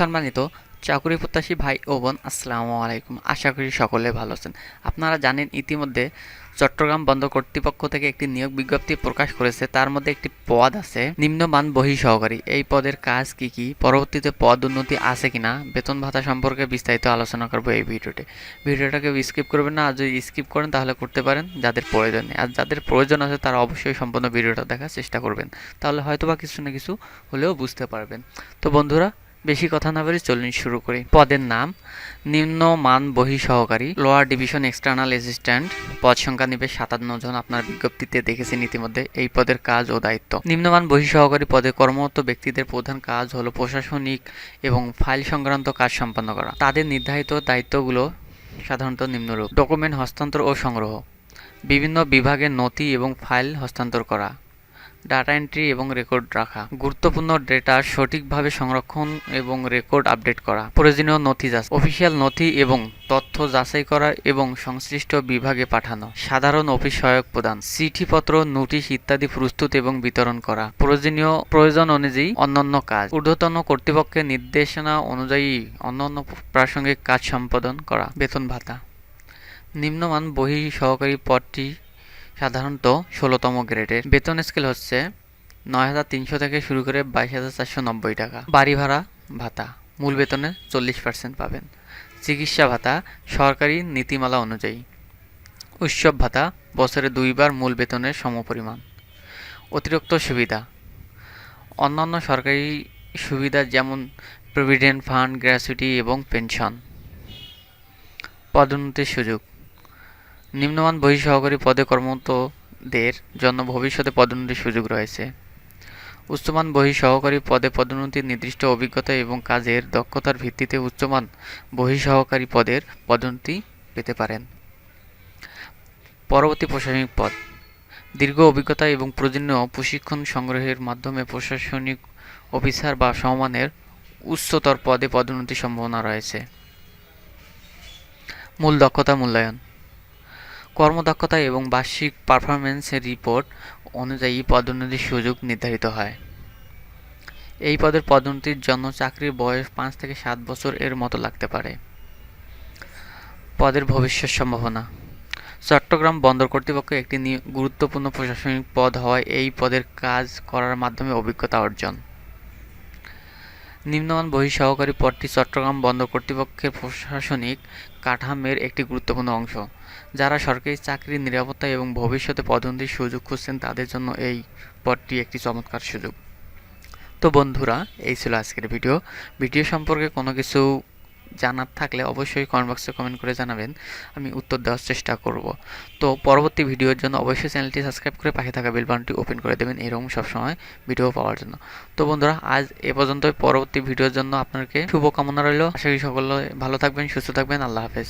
সম্মানিত চাকুরি প্রত্যাশী ভাই ও বোন, আসসালামু আলাইকুম। আশা করি সকলে ভালো আছেন। আপনারা জানেন ইতিমধ্যে চট্টগ্রাম বন্দর কর্তৃপক্ষ থেকে একটি নিয়োগ বিজ্ঞপ্তি প্রকাশ করেছে। তার মধ্যে একটি পদ আছে, নিম্নমান বহি সহকারী। এই পদের কাজ কি কি? পরবর্তীতে পদ উন্নতি আছে কিনা বেতন ভাতা সম্পর্কে বিস্তারিত আলোচনা করব এই ভিডিওতে। ভিডিওটাকে স্কিপ করবেন না, আর যদি স্কিপ করেন তাহলে করতে পারেন যাদের প্রয়োজন নেই। আর যাদের প্রয়োজন আছে তারা অবশ্যই সম্পূর্ণ ভিডিওটা দেখার চেষ্টা করবেন। তাহলে হয়তোবা কিছু না কিছু হলেও বুঝতে পারবেন। তো বন্ধুরা বেশি কথা না বলে চলুন শুরু করি। পদের নাম নিম্নমান বহি সহকারী লোয়ার ডিভিশন এক্সটার্নাল অ্যাসিস্ট্যান্ট পদ সংখ্যা নিবে সাতান্ন জন। আপনার বিজ্ঞপ্তিতে দেখেছেন ইতিমধ্যে এই পদের কাজ ও দায়িত্ব। নিম্নমান বহি সহকারী পদে কর্মরত ব্যক্তিদের প্রধান কাজ হলো প্রশাসনিক এবং ফাইল সংক্রান্ত কাজ সম্পন্ন করা। তাদের নির্ধারিত দায়িত্বগুলো সাধারণত নিম্নরূপ। ডকুমেন্ট হস্তান্তর ও সংগ্রহ। বিভিন্ন বিভাগের নথি এবং ফাইল হস্তান্তর করা। ডাটা এন্ট্রি এবং রেকর্ড রাখা। গুরুত্বপূর্ণ ডেটা সঠিকভাবে সংরক্ষণ এবং রেকর্ড আপডেট করা। প্রয়োজনীয় নথি যাচাই অফিসিয়াল নথি এবং তথ্য যাচাই করা এবং সংশ্লিষ্ট বিভাগে পাঠানো। সাধারণ অফিস সহায়ক প্রদান। চিঠিপত্র, নোটিশ ইত্যাদি প্রস্তুত এবং বিতরণ করা। প্রয়োজনীয়, প্রয়োজন অনুযায়ী অন্যান্য কাজ। ঊর্ধ্বতন কর্তৃপক্ষের নির্দেশনা অনুযায়ী অন্যান্য প্রাসঙ্গিক কাজ সম্পাদন করা। বেতন ভাতা। নিম্নমান বহি সহকারী পদটি সাধারণত ষোলোতম গ্রেডের। বেতন স্কেল হচ্ছে নয় হাজার তিনশো থেকে শুরু করে বাইশ হাজার চারশো নব্বই টাকা। বাড়ি ভাড়া, ভাতা। মূল বেতনের চল্লিশ পার্সেন্ট পাবেন। চিকিৎসা ভাতা, সরকারি নীতিমালা অনুযায়ী। উৎসব ভাতা, বছরে দুইবার মূল বেতনের সমপরিমাণ। অতিরিক্ত সুবিধা। অন্যান্য সরকারি সুবিধা যেমন প্রভিডেন্ট ফান্ড গ্র্যাচুইটি এবং পেনশন পদোন্নতির সুযোগ। নিম্নমান বহি সহকারী পদে কর্মরতদের জন্য ভবিষ্যতে পদোন্নতির সুযোগ রয়েছে। উচ্চমান বহি সহকারী পদে পদোন্নতির নির্দিষ্ট অভিজ্ঞতা এবং কাজের দক্ষতার ভিত্তিতে উচ্চমান বহি সহকারী পদের পদোন্নতি পেতে পারেন। পরবর্তী প্রশাসনিক পদ। দীর্ঘ অভিজ্ঞতা এবং প্রয়োজনীয় প্রশিক্ষণ সংগ্রহের মাধ্যমে প্রশাসনিক অফিসার বা সমমানের উচ্চতর পদে পদোন্নতির সম্ভাবনা রয়েছে। মূল দক্ষতা মূল্যায়ন। কর্মদক্ষতা এবং বার্ষিক পারফরমেন্সের রিপোর্ট অনুযায়ী পদোন্নতির সুযোগ নির্ধারিত হয়। এই পদের পদোন্নতির জন্য চাকরির বয়স পাঁচ থেকে সাত বছর এর মতো লাগতে পারে। পদের ভবিষ্যৎ সম্ভাবনা। চট্টগ্রাম বন্দর কর্তৃপক্ষ একটি গুরুত্বপূর্ণ প্রশাসনিক পদ হওয়ায় এই পদের কাজ করার মাধ্যমে অভিজ্ঞতা অর্জন। নিম্নমান বহিঃসহকারী পদটি চট্টগ্রাম বন্দর কর্তৃপক্ষের প্রশাসনিক কাঠামের একটি গুরুত্বপূর্ণ অংশ, যারা সরকারি চাকরির নিরাপত্তা এবং ভবিষ্যতে পদোন্নতির সুযোগ খুঁজছেন তাদের জন্য এই পথটি একটি চমৎকার সুযোগ। তো বন্ধুরা, এই ছিল আজকের ভিডিও। ভিডিও সম্পর্কে কোনো কিছু জানার থাকলে অবশ্যই কমেন্ট বক্সে কমেন্ট করে জানাবেন, আমি উত্তর দেওয়ার চেষ্টা করব। তো পরবর্তী ভিডিওর জন্য অবশ্যই চ্যানেলটি সাবস্ক্রাইব করে পাশে থাকা বেল বাটনটি ওপেন করে দেবেন, এরকম সবসময় ভিডিও পাওয়ার জন্য। তো বন্ধুরা, আজ এ পর্যন্তই। পরবর্তী ভিডিওর জন্য আপনাকে শুভকামনা রইল। আশা করি সকলে ভালো থাকবেন, সুস্থ থাকবেন। আল্লাহ হাফেজ।